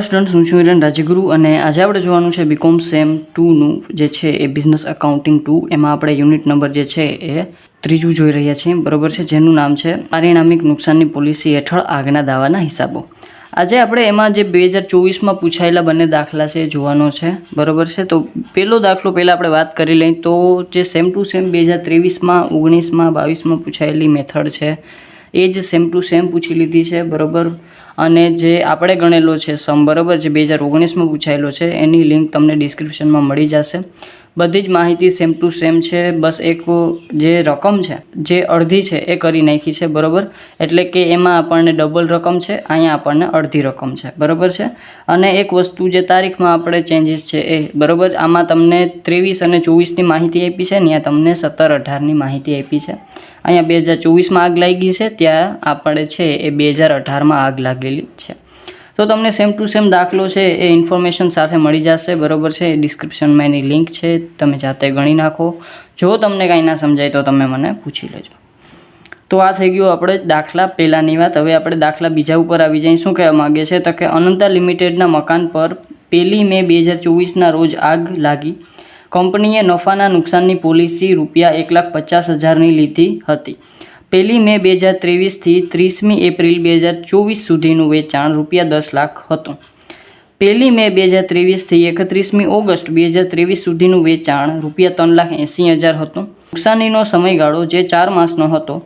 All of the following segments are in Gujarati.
સ્ટુડન્ટ હું છું ઇરન રાજગુરુ અને આજે આપણે જોવાનું છે બીકોમ સેમ ટુનું જે છે એ બિઝનેસ અકાઉન્ટિંગ ટુ એમાં આપણે યુનિટ નંબર જે છે એ ત્રીજું જોઈ રહ્યા છીએ. બરોબર છે? જેનું નામ છે પારિણામિક નુકસાનની પોલિસી હેઠળ આગના દાવાના હિસાબો. આજે આપણે એમાં જે બે હજાર ચોવીસમાં પૂછાયેલા બંને દાખલા છે એ જોવાનો છે. બરોબર છે? તો પહેલો દાખલો પહેલાં આપણે વાત કરી લઈએ તો જે સેમ ટુ સેમ બે હજાર ત્રેવીસમાં, ઓગણીસમાં, બાવીસમાં પૂછાયેલી મેથડ છે. એ જ સેમ ટુ સેમ પૂછી લીધી છે. બરોબર? અને જે આપણે ગણેલો છે સમ, બરોબર જે બે હજાર ઓગણીસમાં પૂછાયેલો છે. એની લિંક તમને ડિસ્ક્રિપ્શનમાં મળી જશે. બધી જ માહિતી સેમ ટુ સેમ છે. બસ એક જે રકમ છે, જે અડધી છે, એ કરી નાખી છે, બરોબર? એટલે કે એમાં આપણને ડબલ રકમ છે, અહીંયા આપણને અડધી રકમ છે, બરોબર છે? અને એક વસ્તુ જે તારીખમાં આપણે ચેન્જીસ છે એ, બરોબર? આમાં તમને ત્રેવીસ અને ચોવીસની માહિતી આપી છે, ને ત્યાં તમને સત્તર અઢારની માહિતી આપી છે. અહીંયા બે હજાર ચોવીસમાં આગ લાગી છે. ત્યાં આપણે છે એ બે હજાર અઢારમાં આગ લાગેલી છે. તો તમને સેમ ટુ સેમ દાખલો છે એ ઇન્ફોર્મેશન સાથે મળી જશે. બરોબર છે? ડિસ્ક્રિપ્શનમાં એની લિંક છે. તમે જાતે ગણી નાખો. જો તમને કાંઈ ના સમજાય તો તમે મને પૂછી લેજો. તો આ થઈ ગયું આપણે દાખલા પહેલાંની વાત. હવે આપણે દાખલા બીજા ઉપર આવી જઈએ શું કહેવા માગે છે તો કે અનંતા લિમિટેડના મકાન પર પહેલી મે બે હજાર ચોવીસના રોજ આગ લાગી. કંપનીએ નફાના નુકસાનની પોલિસી રૂપિયા એક લાખ પચાસ હજારની લીધી હતી. પહેલી મે બે હજાર ત્રેવીસથી ત્રીસમી એપ્રિલ બે હજાર ચોવીસ સુધીનું વેચાણ રૂપિયા દસ લાખ હતું. પહેલી મે બે હજાર ત્રેવીસથી એકત્રીસમી ઓગસ્ટ બે હજાર ત્રેવીસ સુધીનું વેચાણ રૂપિયા ત્રણ લાખ એંસી હજાર હતું. નુકસાનીનો સમયગાળો જે ચાર માસનો હતો,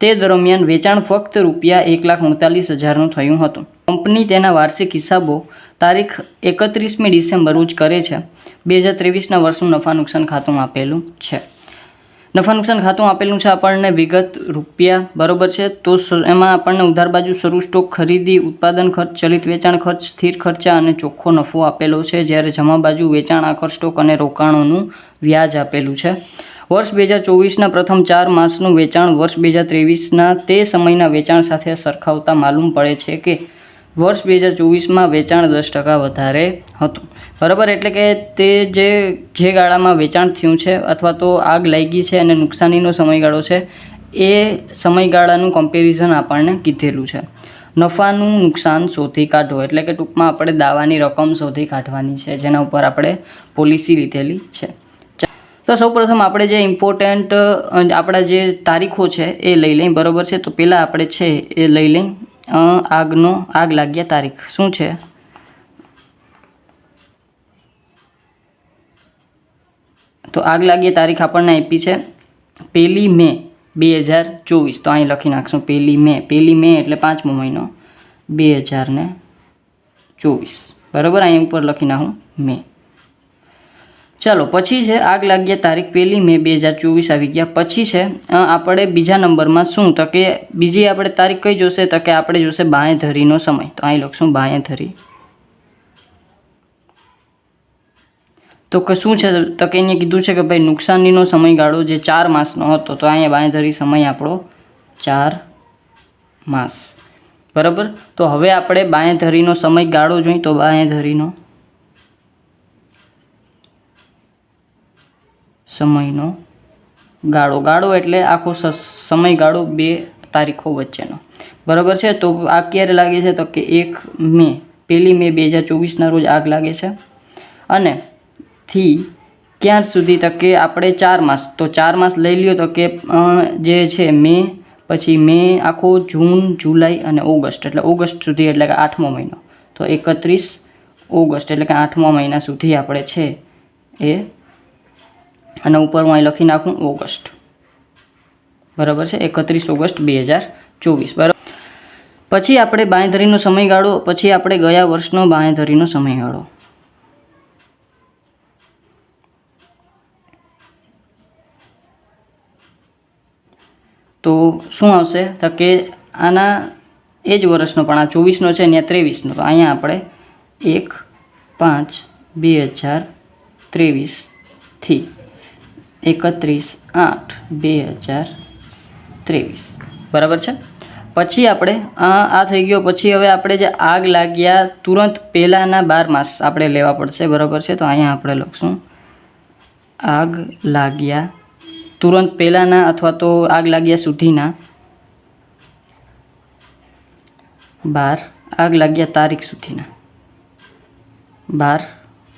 તે દરમિયાન વેચાણ ફક્ત રૂપિયા એક લાખ ઉણતાલીસ હજારનું થયું હતું. કંપની તેના વાર્ષિક હિસાબો તારીખ એકત્રીસમી ડિસેમ્બર રોજ કરે છે. બે હજાર ત્રેવીસના વર્ષનું નફા નુકસાન ખાતું આપેલું છે. નફા નુકસાન ખાતું આપેલું છે આપણને વિગત રૂપિયા, બરોબર છે? તો એમાં આપણને ઉધાર બાજુ શરૂ સ્ટોક, ખરીદી, ઉત્પાદન ખર્ચ, ચલિત વેચાણ ખર્ચ, સ્થિર ખર્ચા અને ચોખ્ખો નફો આપેલો છે. જ્યારે જમા બાજુ વેચાણ, આખર સ્ટોક અને રોકાણોનું વ્યાજ આપેલું છે. વર્ષ બે હજાર ચોવીસના પ્રથમ ચાર માસનું વેચાણ વર્ષ બે હજાર ત્રેવીસના તે સમયના વેચાણ સાથે સરખાવતા માલુમ પડે છે કે વર્ષ બે હજાર ચોવીસમાં વેચાણ દસ ટકા વધારે હતું. બરાબર? એટલે કે તે જે જે ગાળામાં વેચાણ થયું છે અથવા તો આગ લાગી છે અને નુકસાનીનો સમયગાળો છે એ સમયગાળાનું કમ્પેરિઝન આપણને કીધેલું છે. નફાનું નુકસાન શોધી કાઢો. એટલે કે ટૂંકમાં આપણે દાવાની રકમ શોધી કાઢવાની છે જેના ઉપર આપણે પોલિસી લીધેલી છે. તો સૌપ્રથમ આપણે જે ઇમ્પોર્ટન્ટ આપણા જે તારીખો છે એ લઈ લઈએ. બરાબર છે? તો પહેલાં આપણે છે એ લઈ લઈ અ, આગનો, આગ લાગ્યા તારીખ. શું છે? તો આગ લાગ્યા તારીખ આપણને આપી છે પહેલી મે બે હજાર ચોવીસ. તો અહીં લખી નાખશું પહેલી મે. પહેલી મે એટલે પાંચમો મહિનો. બે હજાર ચોવીસ. બરાબર? અહીં ઉપર લખી નાખું મે. ચાલો, પછી છે, આગ લાગ્યા તારીખ પહેલી મે બે હજાર ચોવીસ આવી ગયા. પછી છે આપણે બીજા નંબરમાં શું? તો કે બીજી આપણે તારીખ કઈ જોશે? તો કે આપણે જોશે બાંયધરીનો સમય. તો અહીં લખશું બાંયધરી. તો કે શું છે? તો કે અહીંયા કીધું છે કે ભાઈ નુકસાનીનો સમયગાળો જે ચાર માસનો હતો, તો અહીંયા બાંયધરી સમય આપણો ચાર માસ. બરાબર? તો હવે આપણે બાંયધરીનો સમયગાળો જોઈએ તો બાંયધરીનો સમયનો ગાળો. ગાળો એટલે આખો સમયગાળો બે તારીખો વચ્ચેનો. બરાબર છે? તો આ ક્યારે લાગે છે? તો કે એક મે પહેલી મે બે હજાર ચોવીસના રોજ આગ લાગે છે. અને થી ક્યાં સુધી? તો કે આપણે ચાર માસ. તો ચાર માસ લઈ લ્યો તો કે જે છે મે, પછી મે આખો જૂન, જુલાઈ અને ઓગસ્ટ. એટલે ઓગસ્ટ સુધી એટલે કે આઠમો મહિનો. તો એકત્રીસ ઓગસ્ટ એટલે કે આઠમા મહિના સુધી આપણે છે એ અને ઉપર હું અહીં લખી નાખું ઓગસ્ટ. બરાબર છે? એકત્રીસ ઓગસ્ટ બે હજાર ચોવીસ. બરાબર? પછી આપણે બાંયધરીનો સમયગાળો, પછી આપણે ગયા વર્ષનો બાંયધરીનો સમયગાળો. તો શું આવશે? તો કે આના એ જ વર્ષનો, પણ આ ચોવીસનો છે ને ત્રેવીસનો. તો અહીંયા આપણે એક, પાંચ, બે હજાર ત્રેવીસથી એકત્રીસ, આઠ, બે હજાર ત્રેવીસ. બરાબર છે? પછી આપણે, આ થઈ ગયો. પછી હવે આપણે જે આગ લાગ્યા તુરંત પહેલાંના બાર માસ આપણે લેવા પડશે. બરાબર છે? તો અહીંયા આપણે લખશું. આગ લાગ્યા તુરંત પહેલાંના અથવા તો આગ લાગ્યા સુધીના બાર, આગ લાગ્યા તારીખ સુધીના બાર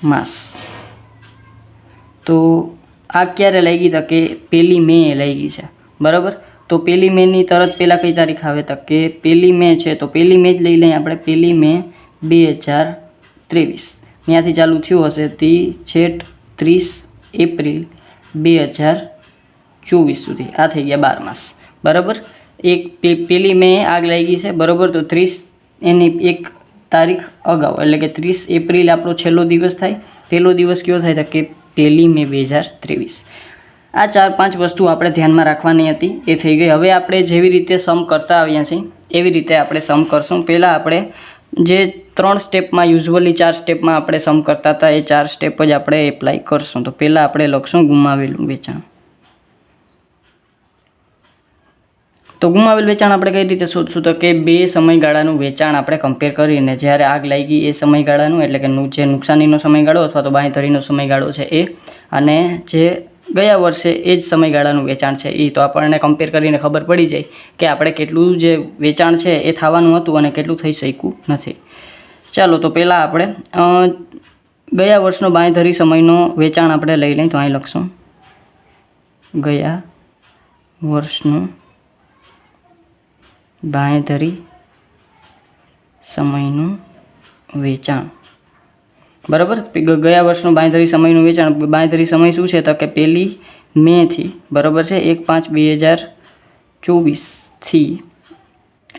માસ. તો આ ક્યારે લાગી તો કે પહેલી મે લાગી છે. બરાબર? તો પહેલી મેની તરત પહેલાં કઈ તારીખ આવે તો કે પહેલી મે છે તો પહેલી મે જ લઈ લઈએ આપણે. પહેલી મે બે હજાર ત્રેવીસ. ત્યાંથી ચાલુ થયું હશે તે છેટ ત્રીસ એપ્રિલ બે હજાર ચોવીસ સુધી. આ થઈ ગયા બાર માસ. બરાબર? એક પે- પેલી મે આગ લાગી છે, બરાબર? તો ત્રીસ એની એક તારીખ અગાઉ. એટલે કે ત્રીસ એપ્રિલ આપણો છેલ્લો દિવસ થાય. પહેલો દિવસ કયો થાય તો કે પહેલી મે બે હજાર ત્રેવીસ. આ ચાર પાંચ વસ્તુ આપણે ધ્યાનમાં રાખવાની હતી. એ થઈ ગઈ. હવે આપણે જેવી રીતે સમ કરતા આવ્યા છીએ, એવી રીતે આપણે સમ કરશું. પહેલાં આપણે જે ત્રણ સ્ટેપમાં યુઝવલી ચાર સ્ટેપમાં આપણે સમ કરતા હતા, એ ચાર સ્ટેપ જ આપણે એપ્લાય કરશું. તો પહેલાં આપણે લખશું ગુમાવેલું વેચાણ. તો ગુમાવેલ વેચાણ આપણે કઈ રીતે શોધશું? તો કે બે સમયગાળાનું વેચાણ આપણે કમ્પેર કરીને જ્યારે આગ લાગી એ સમયગાળાનું, એટલે કે જે નુકસાનીનો સમયગાળો અથવા તો બાંયધરીનો સમયગાળો છે એ, અને જે ગયા વર્ષે એ જ સમયગાળાનું વેચાણ છે એ તો આપણને કમ્પેર કરીને ખબર પડી જાય કે આપણે કેટલું જે વેચાણ છે એ થવાનું હતું અને કેટલું થઈ શક્યું નથી. ચાલો, તો પહેલાં આપણે ગયા વર્ષનો બાંયધરી સમયનો વેચાણ આપણે લઈ લઈએ. તો અહીં લખશું. ગયા વર્ષનું બાંયધરી સમયનું વેચાણ. બરાબર? ગયા વર્ષનું બાંયધરી સમયનું વેચાણ. બાંયધરી સમય શું છે? તો કે પહેલી મેથી. બરાબર છે? એક પાંચ બે હજાર ચોવીસથી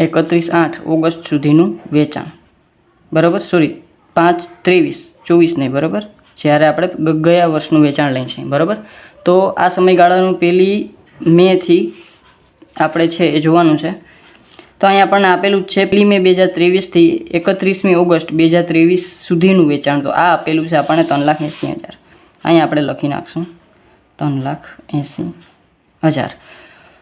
એકત્રીસ આઠ ઓગસ્ટ સુધીનું વેચાણ. બરાબર? સોરી, પાંચ ત્રેવીસ ચોવીસ નહીં બરાબર? જ્યારે આપણે ગયા વર્ષનું વેચાણ લઈએ છીએ. બરાબર? તો આ સમયગાળાનું પહેલી મેથી આપણે છે એ જોવાનું છે. તો અહીં આપણને આપેલું છે પહેલી મે બે હજાર ત્રેવીસથી એકત્રીસમી ઓગસ્ટ બે હજાર ત્રેવીસ સુધીનું વેચાણ. તો આ આપેલું છે આપણને ત્રણ લાખ એંસી હજાર. અહીં આપણે લખી નાખશું. ત્રણ લાખ એંસી હજાર.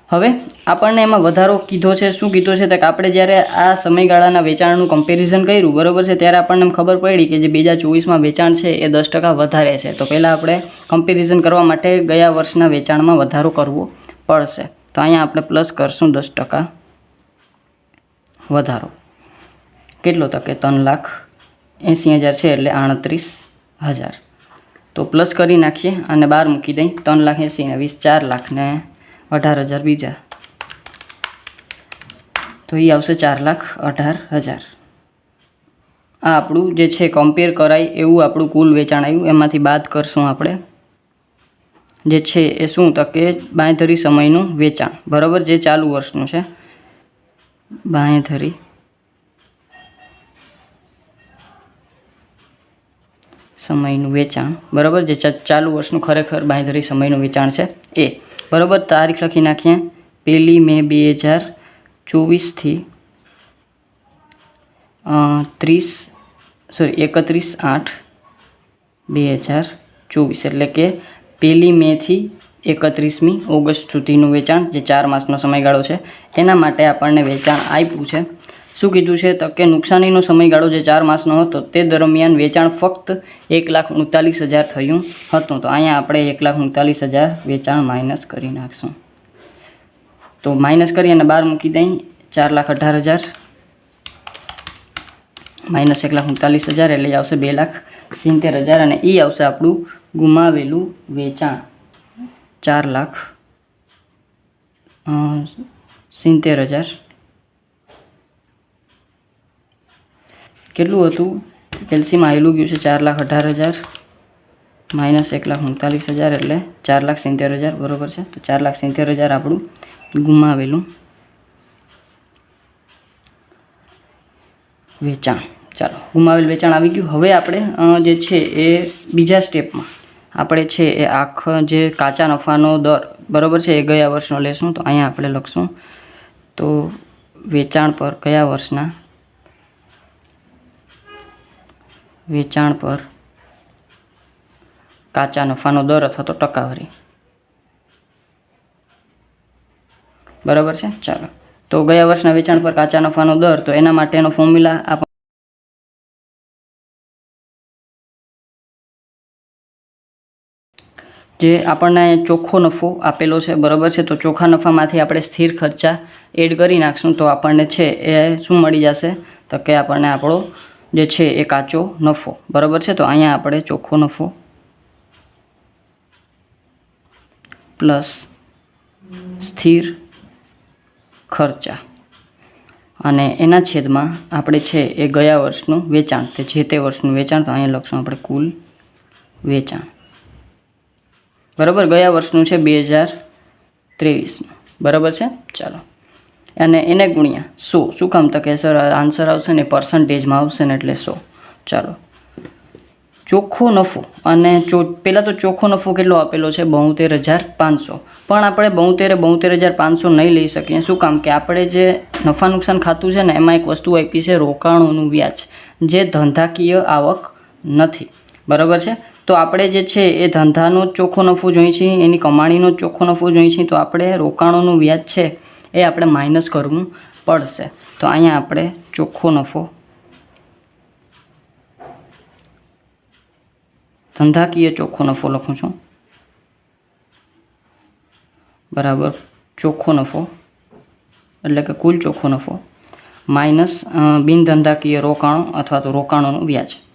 હવે આપણને એમાં વધારો કીધો છે, શું કીધો છે? કે આપણે જ્યારે આ સમયગાળાના વેચાણનું કમ્પેરિઝન કર્યું, બરાબર છે? ત્યારે આપણને એમ ખબર પડી કે જે બે હજાર ચોવીસમાં વેચાણ છે એ દસ ટકા વધારે છે. તો પહેલાં આપણે કમ્પેરિઝન કરવા માટે ગયા વર્ષના વેચાણમાં વધારો કરવો પડશે. તો અહીંયા આપણે પ્લસ કરશું દસ ટકા. વધારો. કેટલો તો કે ત્રણ લાખ એંસી હજાર છે એટલે આડત્રીસ હજાર. તો પ્લસ કરી નાખીએ અને બાર મૂકી દઈ. ત્રણ લાખ એંસી ને વીસ, ચાર લાખ ને અઢાર હજાર બીજા. તો એ આવશે ચાર લાખ અઢાર હજાર. આ આપણું જે છે કમ્પેર કરાય એવું આપણું કુલ વેચાણ આવ્યું. એમાંથી બાદ કરશું આપણે. જે છે એ શું તો કે બાંયધરી સમયનું વેચાણ. બરાબર? જે ચાલુ વર્ષનું છે. બાંયધરી સમયનું વેચાણ. બરાબર? જે ચાલુ વર્ષનું ખરેખર બાંયધરી સમયનું વેચાણ છે. એ. બરાબર? તારીખ લખી નાખીએ. પહેલી મે બે હજાર ચોવીસથી ત્રીસ, સોરી, એકત્રીસ આઠ બે હજાર ચોવીસ. એટલે કે પહેલી મેથી એકત્રીસમી ઓગસ્ટ સુધીનું વેચાણ, જે ચાર માસનો સમયગાળો છે એના માટે આપણને વેચાણ આપ્યું છે. શું કીધું છે? તો કે નુકસાનીનો સમયગાળો જે ચાર માસનો હતો, તે દરમિયાન વેચાણ ફક્ત એક લાખ ઉનતાલીસ હજાર થયું હતું. તો અહીંયા આપણે એક લાખ ઉનતાલીસ હજાર વેચાણ માઇનસ કરી નાખશું. તો માઇનસ કરી અને બહાર મૂકી દઈ, ચાર લાખ અઢાર હજાર. માઇનસ એક લાખ ઉનતાલીસ હજાર, એટલે આવશે બે લાખ સિત્તેર હજાર અને એ આવશે આપણું ગુમાવેલું વેચાણ. ચાર લાખ સિત્તેર હજાર. કેટલું હતું? કેલ્સીમાં આવેલું ગયું છે ચાર લાખ અઢાર હજાર, માઇનસ એક લાખ ઉનતાલીસ હજાર એટલે ચાર લાખ સિત્તેર હજાર, બરોબર છે? તો ચાર લાખ સિત્તેર હજાર આપણું ગુમાવેલું. વેચાણ. ચાલો, ગુમાવેલ વેચાણ આવી ગયું. હવે આપણે જે છે એ બીજા સ્ટેપમાં. આપણે છે એ આખો જે કાચા નફાનો દર, બરાબર છે, એ ગયા વર્ષનો લેશું, તો અહીંયા આપણે લખશું. તો વેચાણ પર કયા વર્ષના? વેચાણ પર કાચા નફાનો દર અથવા તો ટકાવારી. બરાબર છે? ચાલો. તો ગયા વર્ષના વેચાણ પર કાચા નફાનો દર, તો એના માટેનો ફોર્મ્યુલા જે આપણને ચોખ્ખો નફો આપેલો છે, બરાબર છે? તો ચોખ્ખા નફામાંથી આપણે સ્થિર ખર્ચા એડ કરી નાખશું તો આપણને છે એ શું મળી જશે? તો કે આપણને આપણો જે છે એ કાચો નફો, બરાબર છે? તો અહીંયા આપણે ચોખ્ખો નફો પ્લસ સ્થિર ખર્ચા. અને એના છેદમાં આપણે છે એ ગયા વર્ષનું વેચાણ, તે જે તે વર્ષનું વેચાણ, તો અહીંયા લખશું આપણે કુલ વેચાણ. બરાબર? ગયા વર્ષનું છે બે હજાર ત્રેવીસનું. બરાબર છે? ચાલો. અને એને ગુણ્યા સો. શું કામ તો કે સર આન્સર આવશે ને પર્સન્ટેજમાં આવશે ને એટલે સો. ચાલો. ચોખ્ખો નફો. અને ચો પહેલાં તો ચોખ્ખો નફો કેટલો આપેલો છે? બોતેર હજાર પાંચસો. પણ આપણે બોતેરે, બોતેર હજાર પાંચસો નહીં લઈ શકીએ. શું કામ કે આપણે જે નફા નુકસાન ખાતું છે ને, એમાં એક વસ્તુ આપી છે રોકાણોનું વ્યાજ. જે ધંધાકીય આવક નથી. બરાબર છે? તો આપણે જે છે એ ધંધાનો જ ચોખ્ખો નફો જોઈએ છીએ, એની કમાણીનો જ ચોખ્ખો નફો જોઈએ છીએ, તો આપણે રોકાણોનું વ્યાજ છે એ આપણે માઇનસ કરવું પડશે. તો અહીંયા આપણે ચોખ્ખો નફો ધંધાકીય ચોખ્ખો નફો લખું છું. બરાબર, ચોખ્ખો નફો, એટલે કે કુલ ચોખ્ખો નફો માઇનસ બિન ધંધાકીય રોકાણો અથવા તો રોકાણોનું વ્યાજ.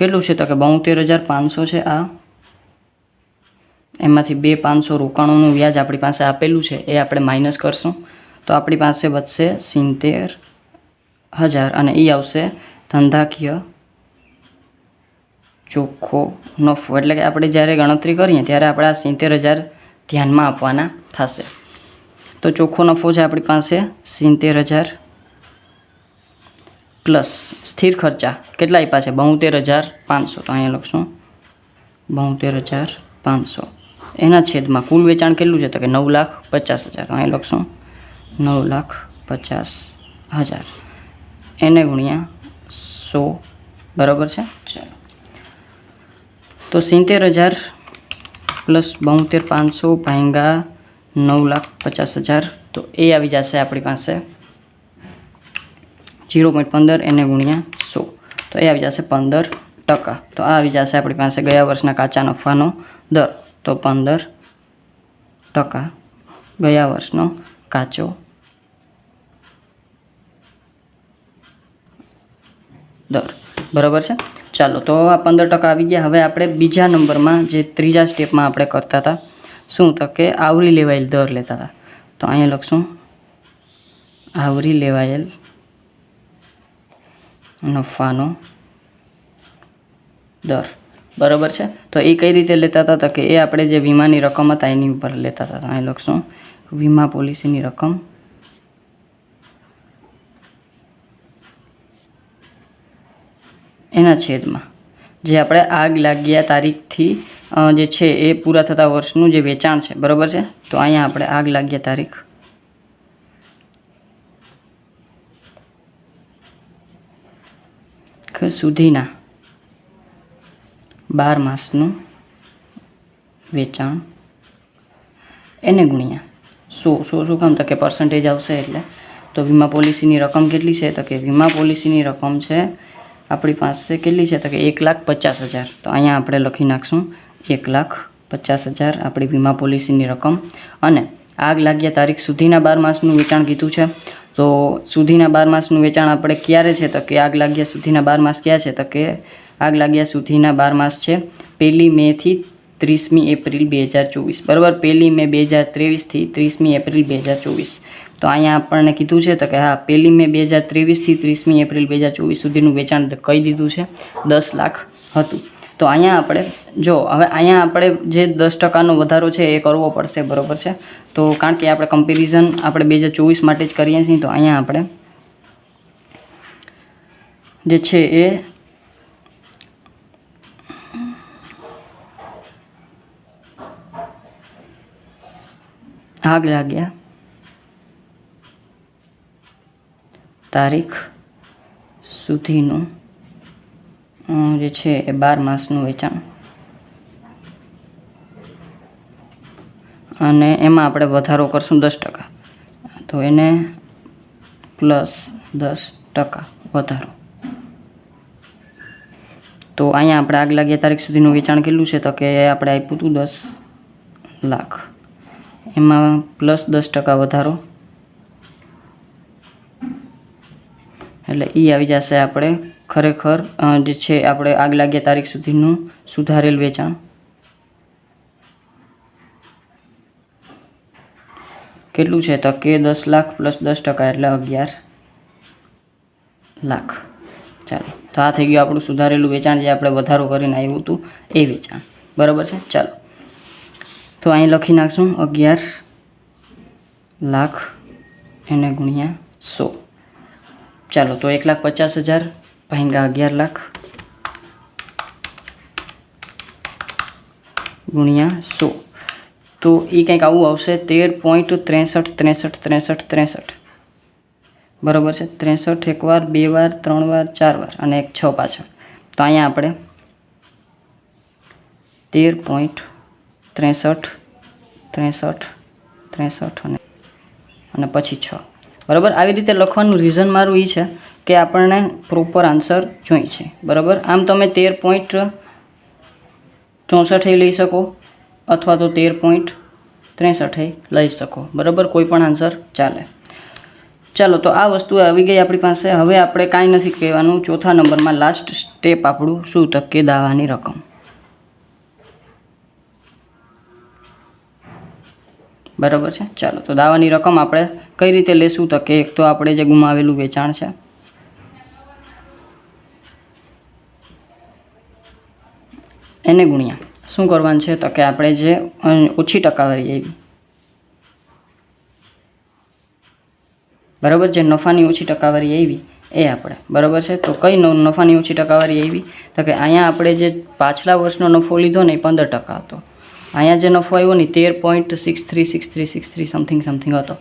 કેટલું છે તો કે બોતેર હજાર પાંચસો છે આ. એમાંથી બે પાંચસો રોકાણોનું વ્યાજ આપણી પાસે આપેલું છે, એ આપણે માઇનસ કરશું. તો આપણી પાસે વધશે સિત્તેર હજાર અને એ આવશે ધંધાકીય ચોખ્ખો નફો. એટલે કે આપણે જ્યારે ગણતરી કરીએ ત્યારે આપણે આ સિત્તેર હજાર ધ્યાનમાં આપવાના થશે. તો ચોખ્ખો નફો છે આપણી પાસે સિત્તેર હજાર પ્લસ સ્થિર ખર્ચા કેટલા આપ્યા છે? બોતેર હજાર પાંચસો. તો અહીંયા લખશું. બોતેર હજાર પાંચસો. એના છેદમાં કુલ વેચાણ કેટલું છે? તો કે નવ લાખ પચાસ હજાર. તો અહીંયા લખશું. નવ લાખ પચાસ હજાર. એને ગુણ્યા સો. બરાબર છે? ચાલો. તો સિત્તેર હજાર પ્લસ બોતેર પાંચસો ભાંગા નવ લાખ પચાસ હજાર. તો એ આવી જશે આપણી પાસે. જીરો પોઈન્ટ પંદર એને ગુણ્યા સો. તો એ આવી જશે પંદર ટકા. તો આ આવી જશે આપણી પાસે ગયા વર્ષના કાચા નફાનો દર. તો પંદર ટકા ગયા વર્ષનો કાચો દર. બરાબર છે? ચાલો, તો આ પંદર ટકા આવી ગયા. હવે આપણે બીજા નંબરમાં જે ત્રીજા સ્ટેપમાં આપણે કરતા હતા, શું તો કે આવરી લેવાયેલ દર લેતા હતા. તો અહીંયા લખશું, આવરી લેવાયેલ નફાનો દર. બરાબર છે? તો એ કઈ રીતે લેતા હતા? કે એ આપણે જે વીમાની રકમ હતા, એની ઉપર લેતા હતા. અહીં લખશું. વીમા પોલિસીની રકમ. એના છેદમાં. જે આપણે આગ લાગ્યા તારીખથી જે છે, એ પૂરા થતા વર્ષનું જે વેચાણ છે. બરાબર છે? તો અહીંયા આપણે આગ લાગ્યા તારીખ સુધીના બાર માસનું વેચાણ. એને ગુણ્યા. સો સો શું કામ? તો કે પર્સન્ટેજ આવશે એટલે. તો વીમા પોલિસીની રકમ કેટલી છે? તો કે વીમા પોલિસીની રકમ છે આપણી પાસે કેટલી છે? તો કે એક લાખ પચાસ હજાર. તો અહીંયા આપણે લખી નાખશું. એક લાખ પચાસ હજાર આપણી વીમા પોલિસીની રકમ. અને આગ લાગ્યા તારીખ સુધીના બાર માસનું વેચાણ કીધું છે. તો સુધીના બાર માસનું વેચાણ આપણે ક્યારે છે? તો કે આગ લાગ્યા સુધીના બાર માસ ક્યાં છે? તો કે આગ લાગ્યા સુધીના બાર માસ છે પહેલી મેથી ત્રીસમી એપ્રિલ બે હજાર ચોવીસ. બરાબર, પહેલી મે બે હજાર ત્રેવીસથી ત્રીસમી એપ્રિલ બે હજાર ચોવીસ. તો અહીંયા આપણને કીધું છે તો કે હા, પહેલી મે બે હજાર ત્રેવીસથી ત્રીસમી એપ્રિલ બે હજાર ચોવીસ સુધીનું વેચાણ કહી દીધું છે. દસ લાખ હતું. તો અહીંયા આપણે, જો, હવે અહીંયા આપણે જે દસ ટકાનો વધારો છે એ કરવો પડશે, બરાબર છે? તો કારણ કે આપણે કમ્પેરિઝન આપણે બે હજાર ચોવીસ માટે જ કરીએ છીએ, તો અહીંયા આપણે જે છે એ આગ લાગ્યા. તારીખ સુધીનું. જે છે એ બાર માસનું વેચાણ. અને એમાં આપણે વધારો કરશું દસ ટકા. તો એને પ્લસ દસ ટકા વધારો. તો અહીંયા આપણે આગ લાગ્યા તારીખ સુધીનું વેચાણ કેટલું છે તો કે આપણે આપ્યું હતું દસ લાખ. એમાં પ્લસ દસ ટકા વધારો. એટલે એ આવી જશે આપણે ખરેખર જે છે, આપણે આગ લાગ્યા તારીખ સુધીનું સુધારેલ વેચાણ. કેટલું છે તો કે દસ લાખ પ્લસ દસ ટકા, એટલે અગિયાર લાખ. ચાલો, તો આ થઈ ગયું આપણું સુધારેલું વેચાણ, જે આપણે વધારો કરીને આવ્યું હતું, એ વેચાણ. બરાબર છે? ચાલો. તો અહીં લખી નાખશું, અગિયાર લાખ એને ગુણ્યા સો. ચાલો, તો એક લાખ પચાસ હજાર ભાંગા અગિયાર લાખ ગુણ્યા સો તો એ કંઈક આવું આવશે તેર પોઈન્ટ ત્રેસઠ ત્રેસઠ ત્રેસઠ ત્રેસઠ બરાબર છે ત્રેસઠ એક વાર બે વાર ત્રણ વાર ચાર વાર અને એક છ પાછળ તો અહીંયા આપણે તેર પોઈન્ટ ત્રેસઠ ત્રેસઠ ત્રેસઠ અને અને પછી છ બરાબર આવી રીતે લખવાનું રીઝન મારું એ છે. કે આપણને પ્રોપર આન્સર જોઈ છે. બરાબર? આમ તમે તેર પોઈન્ટ ચોસઠે લઈ શકો અથવા તો તેર પોઈન્ટ ત્રેસઠે લઈ શકો. બરાબર? કોઈ પણ આન્સર ચાલે. ચાલો, તો આ વસ્તુ આવી ગઈ આપણી પાસે. હવે આપણે કાંઈ નથી કહેવાનું. ચોથા નંબરમાં લાસ્ટ સ્ટેપ આપણું શું? તકે દાવાની રકમ. બરાબર છે? ચાલો, તો દાવાની રકમ આપણે કઈ રીતે લેશું? તો કે એક તો આપણે જે ગુમાવેલું વેચાણ છે. એને ગુણ્યા. શું કરવાનું છે? તો કે આપણે જે ઓછી ટકાવારી આવી. બરાબર? જે નફાની ઓછી ટકાવારી આવી, એ આપણે. બરાબર છે? તો કઈ નફાની ઓછી ટકાવારી આવી? તો કે અહીંયા આપણે જે પાછલા વર્ષનો નફો લીધો ને એ પંદર ટકા હતો. અહીંયા જે નફો આવ્યો ને તેર point six three six three six three, something something હતો.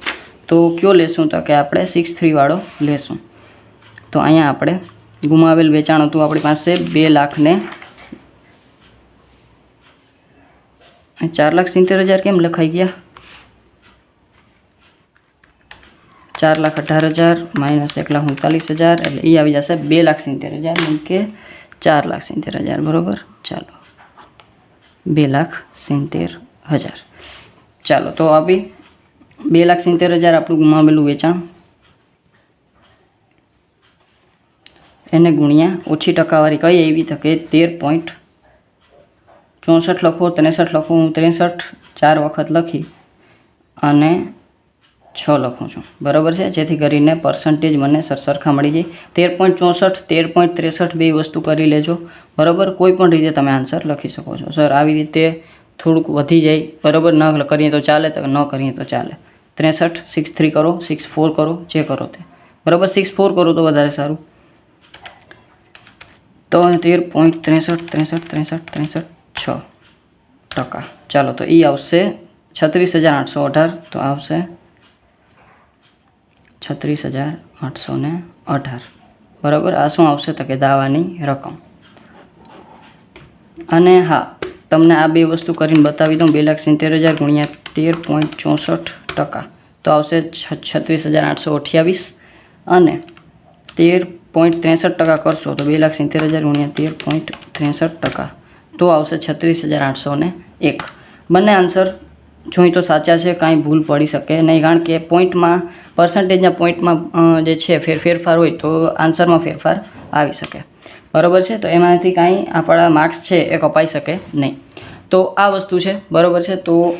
તો કયો લેશું? તો કે આપણે સિક્સ થ્રીવાળો લેશું. તો અહીંયા આપણે ગુમાવેલ વેચાણ હતું આપણી પાસે બે લાખને ચાર લાખ સિત્તેર હજાર કેમ લખાઈ ગયા? ચાર લાખ અઢાર હજાર માઇનસ એક લાખ ઉનતાલીસ હજાર, એટલે એ આવી જશે બે લાખ સિત્તેર હજાર નહીં કે ચાર લાખ સિત્તેર હજાર, બરાબર? ચાલો. બે લાખ સિત્તેર હજાર. ચાલો, તો આવી બે લાખ સિત્તેર હજાર આપણું ગુમાવેલું વેચાણ. એને ગુણ્યા ઓછી ટકાવારી કઈ એવી તો કે તેર પોઈન્ટ ચોસઠ લખો, ત્રેસઠ લખો, હું ત્રેસઠ ચાર વખત લખી અને છ લખું છું. બરાબર છે? જેથી કરીને પર્સન્ટેજ મને સરસરખા મળી જાય. તેર પોઈન્ટ ચોસઠ, તેર પોઈન્ટ ત્રેસઠ બે વસ્તુ કરી લેજો. બરાબર? કોઈ પણ રીતે તમે આન્સર લખી શકો છો. સર આવી રીતે થોડુંક વધી જાય. બરાબર? ન કરીએ તો ચાલે, તો ન કરીએ તો ચાલે. ત્રેસઠ સિક્સ થ્રી કરો સિક્સ ફોર કરો, જે કરો તે. બરાબર? સિક્સ ફોર કરો તો વધારે સારું. તો તેર પોઈન્ટ ત્રેસઠ ત્રેસઠ ત્રેસઠ ત્રેસઠ છ ટકા. ચાલો, તો એ આવશે છત્રીસ હજાર આઠસો અઢાર. તો આવશે છત્રીસ હજાર આઠસો ને અઢાર. બરાબર? આ શું આવશે? તો કે દાવાની રકમ. અને હા, તમને આ બે વસ્તુ કરીને બતાવી દઉં. બે લાખ સિત્તેર હજાર ગુણ્યા તેર પોઈન્ટ ચોસઠ ટકા. તો આવશે છત્રીસ હજાર આઠસો અઠ્યાવીસ. અને તેર પોઈન્ટ ત્રેસઠ ટકા કરશો તો બે લાખ સિત્તેર હજાર ગુણ્યા તેર પોઈન્ટ ત્રેસઠ ટકા. તો આવશે છત્રીસ હજાર આઠસો ને એક. બંને આન્સર જોઈ તો સાચા છે, કાંઈ ભૂલ પડી શકે નહીં, કારણ કે પોઈન્ટમાં પર્સન્ટેજના પોઈન્ટમાં જે છે, ફેર, ફેરફાર હોય તો આન્સરમાં ફેરફાર આવી શકે. બરાબર છે? તો એમાંથી કાંઈ આપણા માર્ક્સ છે એ કપાઈ શકે નહીં. તો આ વસ્તુ છે, બરાબર છે? તો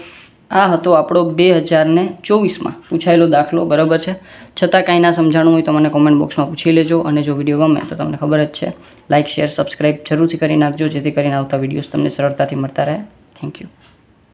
આ હતો આપણો બે હજારને ચોવીસમાં પૂછાયેલો દાખલો, બરાબર છે? છતાં કાંઈ ના સમજાણું હોય તો મને કોમેન્ટ બોક્સમાં પૂછી લેજો અને જો વીડિયો ગમે તો તમને ખબર જ છે. લાઇક શેર સબસ્ક્રાઈબ જરૂરથી કરી નાખજો જેથી કરીને આવતા વિડીયોઝ તમને સરળતાથી મળતા રહે. Thank you